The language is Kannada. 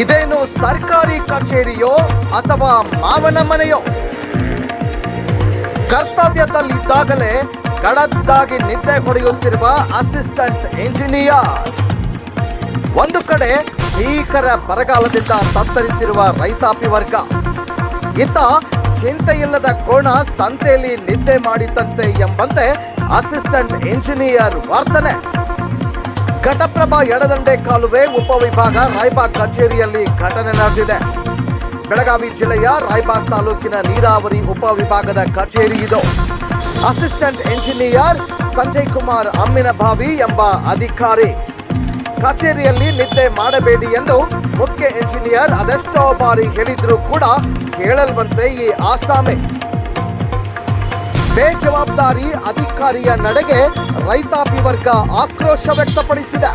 ಇದೇನು ಸರ್ಕಾರಿ ಕಚೇರಿಯೋ ಅಥವಾ ಮಾವನ ಮನೆಯೋ? ಕರ್ತವ್ಯದಲ್ಲಿದ್ದಾಗಲೇ ಗಡದ್ದಾಗಿ ನಿದ್ದೆ ಹೊಡೆಯುತ್ತಿರುವ ಅಸಿಸ್ಟೆಂಟ್ ಇಂಜಿನಿಯರ್ ಒಂದು ಕಡೆ ಭೀಕರ ಬರಗಾಲದಿಂದ ತತ್ತರಿಸಿರುವ ರೈತಾಪಿ ವರ್ಗ. ಇತ್ತ ಚಿಂತೆಯಿಲ್ಲದ ಕೋಣ ಸಂತೆಯಲ್ಲಿ ನಿದ್ದೆ ಮಾಡಿದ್ದಂತೆ ಎಂಬಂತೆ ಅಸಿಸ್ಟೆಂಟ್ ಇಂಜಿನಿಯರ್ ವರ್ತನೆ. ಘಟಪ್ರಭಾ ಎಡದಂಡೆ ಕಾಲುವೆ ಉಪವಿಭಾಗ ರಾಯ್ಬಾಗ್ ಕಚೇರಿಯಲ್ಲಿ ಘಟನೆ ನಡೆದಿದೆ. ಬೆಳಗಾವಿ ಜಿಲ್ಲೆಯ ರಾಯ್ಬಾಗ್ ತಾಲೂಕಿನ ನೀರಾವರಿ ಉಪವಿಭಾಗದ ಕಚೇರಿ ಇದು. ಅಸಿಸ್ಟೆಂಟ್ ಇಂಜಿನಿಯರ್ ಸಂಜಯ್ ಕುಮಾರ್ ಅಮ್ಮಿನಭಾವಿ ಎಂಬ ಅಧಿಕಾರಿ. ಕಚೇರಿಯಲ್ಲಿ ನಿದ್ದೆ ಮಾಡಬೇಡಿ ಎಂದು ಮುಖ್ಯ ಇಂಜಿನಿಯರ್ ಅದೆಷ್ಟೋ ಬಾರಿ ಹೇಳಿದ್ರು ಕೂಡ ಕೇಳಲ್ವಂತೆ ಈ ಆಸಾಮೆ. ಬೇಜವಾಬ್ದಾರಿ ಅಧಿಕಾರಿಯ ನಡೆಗೆ ರೈತಾಪಿ ವರ್ಗ ಆಕ್ರೋಶ ವ್ಯಕ್ತಪಡಿಸಿದೆ.